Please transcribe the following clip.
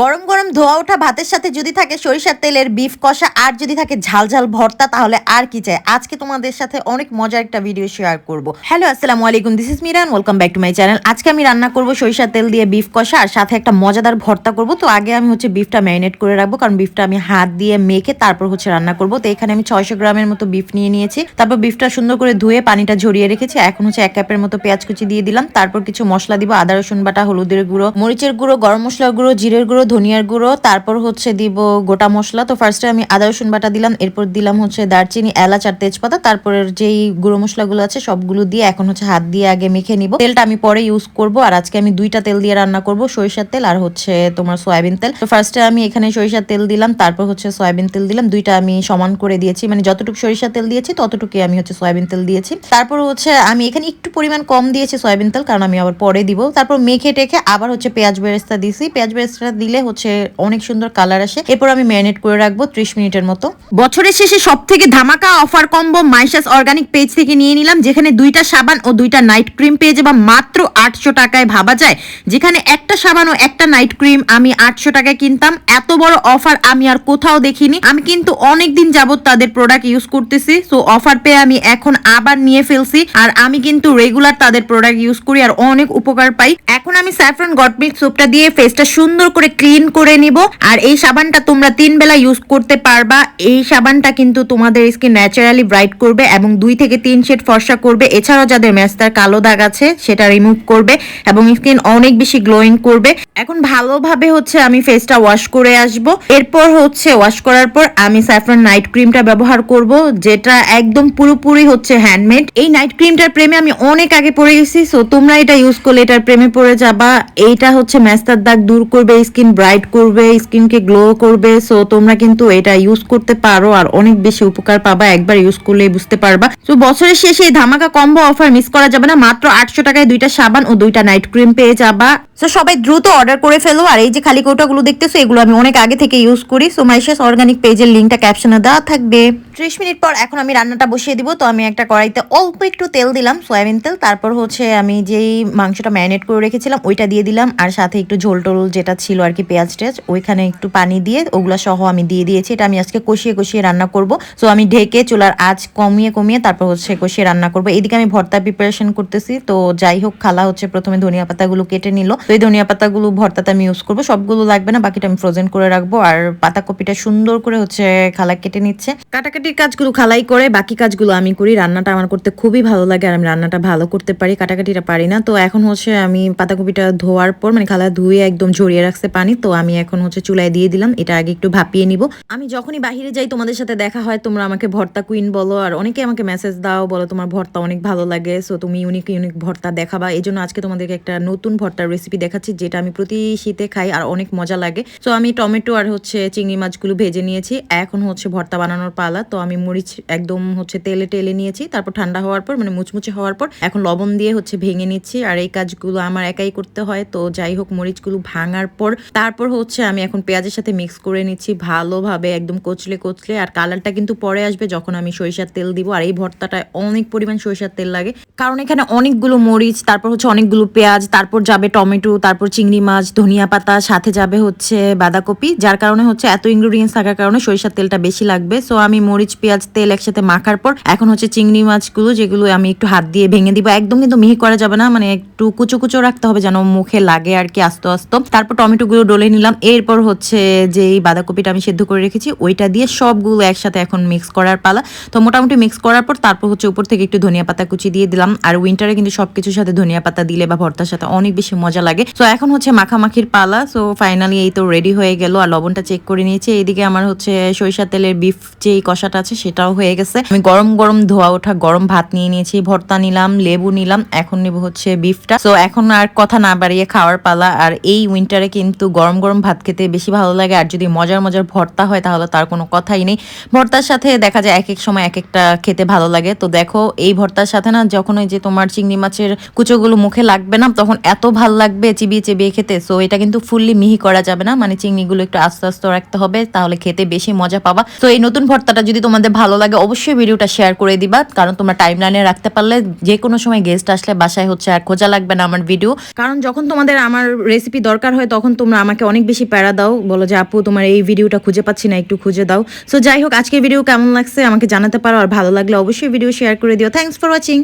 গরম গরম ধোয়া ওঠা ভাতের সাথে যদি থাকে সরিষার তেলের বিফ কষা, আর যদি থাকে ঝাল ঝাল ভর্তা, তাহলে আর কি চাই? আজকে তোমাদের সাথে অনেক মজার একটা ভিডিও শেয়ার করব। হ্যালো আসসালামু আলাইকুম this is Miran welcome back to my channel আজকে আমি রান্না করব সরিষার তেল দিয়ে বিফ কষা, আর সাথে একটা মজাদার ভর্তা করব। তো আগে আমি হচ্ছে বিফটা ম্যারিনেট করে রাখব, কারণ বিফটা আমি হাত দিয়ে মেখে তারপর হচ্ছে রান্না করব। তো এখানে আমি ছয়শো গ্রামের মতো বিফ নিয়ে নিয়েছি। তারপর বিফটা সুন্দর করে ধুয়ে পানিটা ঝরিয়ে রেখেছি। এখন হচ্ছে এক কাপের মতো পেঁয়াজ কুচি দিয়ে দিলাম। তারপর কিছু মশলা দিব, আদা রসুন বাটা, হলুদের গুঁড়ো, মরিচের গুঁড়ো, গরম মশলার গুঁড়ো, জিরের গুঁড়ো ধনিয়ার গুঁড়ো, তারপর হচ্ছে দিব গোটা মশলা। তো ফার্স্টে আমি আদা, রসুন বাটা দিলাম, এরপর দিলাম হচ্ছে দারচিনি, এলাচ আর তেজপাতা। তারপরের যেই গুঁড়ো মশলাগুলো আছে সবগুলো দিয়ে এখন হচ্ছে হাত দিয়ে আগে মেখে নিব। তেলটা আমি পরে ইউজ করব, আর আজকে আমি দুইটা তেল দিয়ে রান্না করব, সরিষার তেল আর হচ্ছে তোমার সয়াবিন তেল। তো ফার্স্টে আমি এখানে সরিষার তেল দিলাম, তারপর হচ্ছে সয়াবিন তেল দিলাম। দুইটা আমি সমান করে দিয়েছি মানে যতটুকু সরিষার তেল দিয়েছি, ততটুকুই আমি হচ্ছে সয়াবিন তেল দিয়েছি। তারপর হচ্ছে আমি এখানে একটু পরিমাণ কম দিয়েছি সয়াবিন তেল, কারণ আমি আবার পরে দিব। তারপর মেখে টেখে আবার হচ্ছে পেঁয়াজ বেরেস্তা দিয়েছি। পেঁয়াজ বেরেস্তা দিলে হচ্ছে অনেক সুন্দর কালার আসে। এরপর আমি ম্যারিনেট করে রাখব ত্রিশ মিনিটের মতো। বছরের শেষে সব থেকে ধামাকা offer combo Maisha's organic page থেকে নিয়ে নিলাম, যেখানে দুইটা সাবান ও দুইটা নাইট ক্রিম পেয়ে যাবা মাত্র আটশো টাকায় ভাবা যায়। যেখানে একটা সাবান ও একটা নাইট ক্রিম আমি আটশো টাকায় কিনতাম। এত বড় অফার আমি আর কোথাও দেখিনি। আমি কিন্তু অনেক দিন যাবত তাদের প্রোডাক্ট ইউজ করতেছি। সো অফার পেয়ে আমি এখন আবার নিয়ে ফেলছি। আর আমি কিন্তু রেগুলার তাদের প্রোডাক্ট ইউজ করি আর অনেক উপকার পাই। এখন আমি স্যাফরন গটমিল্ক সোপটা দিয়ে ফেসটা সুন্দর করে ক্লিন করে নিব। আর এই সাবানটা তোমরা তিন বেলা ইউজ করতে পারবা। এই সাবানটা কিন্তু তোমাদের স্কিন ন্যাচারালি ব্রাইট করবে এবং দুই থেকে তিন শেড ফর্সা করবে। এছাড়াও যাদের মেস্তার কালো দাগ আছে, সেটা রিমুভ করবে এবং স্কিন অনেক বেশি গ্লোয়িং করবে। এখন ভালোভাবে হচ্ছে আমি ফেসটা ওয়াশ করে আসব। এরপর হচ্ছে ওয়াশ করার পর আমি স্যাফরন নাইট ক্রিমটা ব্যবহার করব, যেটা একদম পুরোপুরি হচ্ছে হ্যান্ডমেড এই নাইট ক্রিমটার প্রেমে আমি অনেক আগে পড়ে গেছি সো তোমরা এটা ইউজ করলে এটার প্রেমে পড়ে যাবা। এইটা হচ্ছে মেস্তার দাগ দূর করবে স্কিন ব্রাইট করবে, স্কিনকে গ্লো করবে সো তোমরা কিন্তু এটা ইউজ করতে পারো আর অনেক বেশি উপকার পাবা, একবার ইউজ করলে বুঝতে পারবা। তো বছরের শেষে এই ধামাকা কম্বো অফার মিস করা যাবে না, মাত্র আটশো টাকায় দুইটা সাবান ও দুইটা নাইট ক্রিম পেয়ে যাবা। সো সবাই দ্রুত অর্ডার করে ফেলো। আর এই যে খালি কৌটাগুলো দেখতেছো, এগুলো আমি অনেক আগে থেকে ইউজ করি। সো মাইশেস অর্গানিক পেজের লিঙ্কটা ক্যাপশনে দেওয়া থাকবে। ত্রিশ মিনিট পর এখন আমি রান্নাটা বসিয়ে দিব। তো আমি একটা কড়াইতে অল্প একটু তেল দিলাম, সয়াবিন তেল। তারপর হচ্ছে আমি যেই মাংসটা ম্যারিনেট করে রেখেছিলাম, ওইটা দিয়ে দিলাম। আর সাথে একটু ঝোল টোল যেটা ছিল আর কি, পেঁয়াজ টেজ ওইখানে একটু পানি দিয়ে ওগুলা সহ আমি দিয়ে দিয়েছি। এটা আমি আজকে কষিয়ে কষিয়ে রান্না করব। সো আমি ঢেকে চুলার আঁচ কমিয়ে কমিয়ে তারপর হচ্ছে কষিয়ে রান্না করব। এদিকে আমি ভর্তা প্রিপারেশন করতেছি। তো যাই হোক, খালা হচ্ছে প্রথমে ধনিয়া পাতাগুলো কেটে নিল। তো এই ধনিয়া পাতাগুলো ভর্তাতে আমি ইউজ করব। সবগুলো লাগবে না, বাকিটা আমি ফ্রোজেন করে রাখব। আর পাতাকপিটা সুন্দর করে হচ্ছে খালা কেটে নিচ্ছে। কাটাকাটির কাজগুলো খালাই করে, বাকি কাজগুলো আমি করি। রান্নাটা আমার করতে খুবই ভালো লাগে আর আমি রান্নাটা ভালো করতে পারি, কাটাকাটিটা পারি না। তো এখন হচ্ছে আমি পাতাকপিটা ধোয়ার পর মানে খালা ধুয়ে একদম ঝরিয়ে রাখছে পানি, তো আমি এখন হচ্ছে চুলায় দিয়ে দিলাম। এটা আগে একটু ভাপিয়ে নিব। আমি যখনই বাহিরে যাই, তোমাদের সাথে দেখা হয়, তোমরা আমাকে ভর্তা কুইন বলো, আর অনেকে আমাকে মেসেজ দাও, বলো তোমার ভর্তা অনেক ভালো লাগে। সো তুমি ইউনিক ইউনিক ভর্তা দেখাবা। এই জন্য আজকে তোমাদেরকে একটা নতুন ভর্তার রেসিপি দেখাচ্ছি, যেটা আমি প্রতি শীতে খাই আর অনেক মজা লাগে। তো আমি টমেটো আর হচ্ছে চিংড়ি মাছগুলো ভেজে নিয়েছি। এখন হচ্ছে ভর্তা বানানোর পালা। তো আমি মরিচ একদম হচ্ছে তেলে টেলে নিয়েছি। তারপর ঠান্ডা হওয়ার পর মানে মুচমুচে হওয়ার পর, এখন লবণ দিয়ে হচ্ছে ভেঙে নিচ্ছি। আর এই কাজগুলো আমার একাই করতে হয়। তো যাই হোক, মরিচগুলো ভাঙার পর, তারপর হচ্ছে আমি এখন পেঁয়াজের সাথে মিক্স করে নিচ্ছি ভালোভাবে, একদম কচলে কচলে। আর কালারটা কিন্তু পরে আসবে যখন আমি সরিষার তেল দিব। আর এই ভর্তাটায় অনেক পরিমাণ সরিষার তেল লাগে। কারণ এখানে অনেকগুলো মরিচ, তারপর হচ্ছে অনেকগুলো পেঁয়াজ, তারপর যাবে টমেটো। তারপর চিংড়ি মাছ, ধনিয়া পাতা সাথে যাবে হচ্ছে বাঁধাকপি, যার কারণে হচ্ছে এত ইনগ্রিডিয়েন্টস থাকার কারণে সরিষার তেলটা বেশি লাগবে। সো আমি মরিচ, পেঁয়াজ, তেল একসাথে মাখার পর এখন হচ্ছে চিংড়ি মাছগুলো যেগুলো আমি একটু হাত দিয়ে ভেঙে দিব, একদম কিন্তু মিহি করা যাবে না মানে একটু কুচো কুচো রাখতে হবে যেন মুখে লাগে আর কি আস্তে আস্তে। তারপর টমেটোগুলো ডলে নিলাম, এরপর হচ্ছে যেই বাঁধাকপিটা আমি সেদ্ধ করে রেখেছি, ওইটা দিয়ে সবগুলো একসাথে এখন মিক্স করার পালা। তো, মোটামুটি মিক্স করার পর তারপর হচ্ছে উপর থেকে একটু ধনিয়া পাতা কুচি দিয়ে দিলাম, আর উইন্টারে কিন্তু সবকিছুর সাথে ধনিয়া পাতা দিলে বা ভর্তার সাথে অনেক বেশি মজা লাগে। তো এখন হচ্ছে মাখামাখির পালা। সো ফাইনালি এই তো রেডি হয়ে গেল আর লবণটা চেক করে নিয়েছি। এইদিকে আমার হচ্ছে সরিষার তেলের বিফ যে কষাটা আছে সেটাও হয়ে গেছে। আমি গরম গরম ধোয়া ওঠা গরম ভাত নিয়ে নিয়েছি, ভর্তা নিলাম, লেবু নিলাম, এখন নেব হচ্ছে বিফটা তো এখন আর কথা না বাড়িয়ে খাওয়ার পালা। আর এই উইন্টারে কিন্তু গরম গরম ভাত খেতে বেশি ভালো লাগে। আর যদি মজার মজার ভর্তা হয় তাহলে তার কোনো কথাই নেই। ভর্তার সাথে দেখা যায় এক এক সময় এক একটা খেতে ভালো লাগে। তো দেখো, এই ভর্তার সাথে না যখন ওই যে তোমার চিংড়ি মাছের কুচোগুলো মুখে লাগবে না, তখন এত ভালো লাগবে লাগবে চিবিয়ে চিবিয়ে খেতে। সো এটা কিন্তু ফুললি মিহি করা যাবে না। মানে চিংড়িগুলো একটু আস্তে আস্তে রাখতে হবে, তাহলে খেতে বেশি মজা পাবা। তো এই নতুন ভর্তাটা যদি তোমাদের ভালো লাগে, অবশ্যই ভিডিওটা শেয়ার করে দিবা। কারণ তোমরা টাইম লাইনে রাখতে পারলে যে কোনো সময় গেস্ট আসলে বাসায় হচ্ছে আর খোঁজা লাগবে না আমার ভিডিও কারণ যখন তোমাদের আমার রেসিপি দরকার হয়, তখন তোমরা আমাকে অনেক বেশি প্যারা দাও। বলো যে, আপু, তোমার এই ভিডিওটা খুঁজে পাচ্ছি না, একটু খুঁজে দাও। সো যাই হোক, আজকের ভিডিও কেমন লাগছে আমাকে জানাতে পারো। আর ভালো লাগলে অবশ্যই ভিডিও শেয়ার করে দিও। Thanks for watching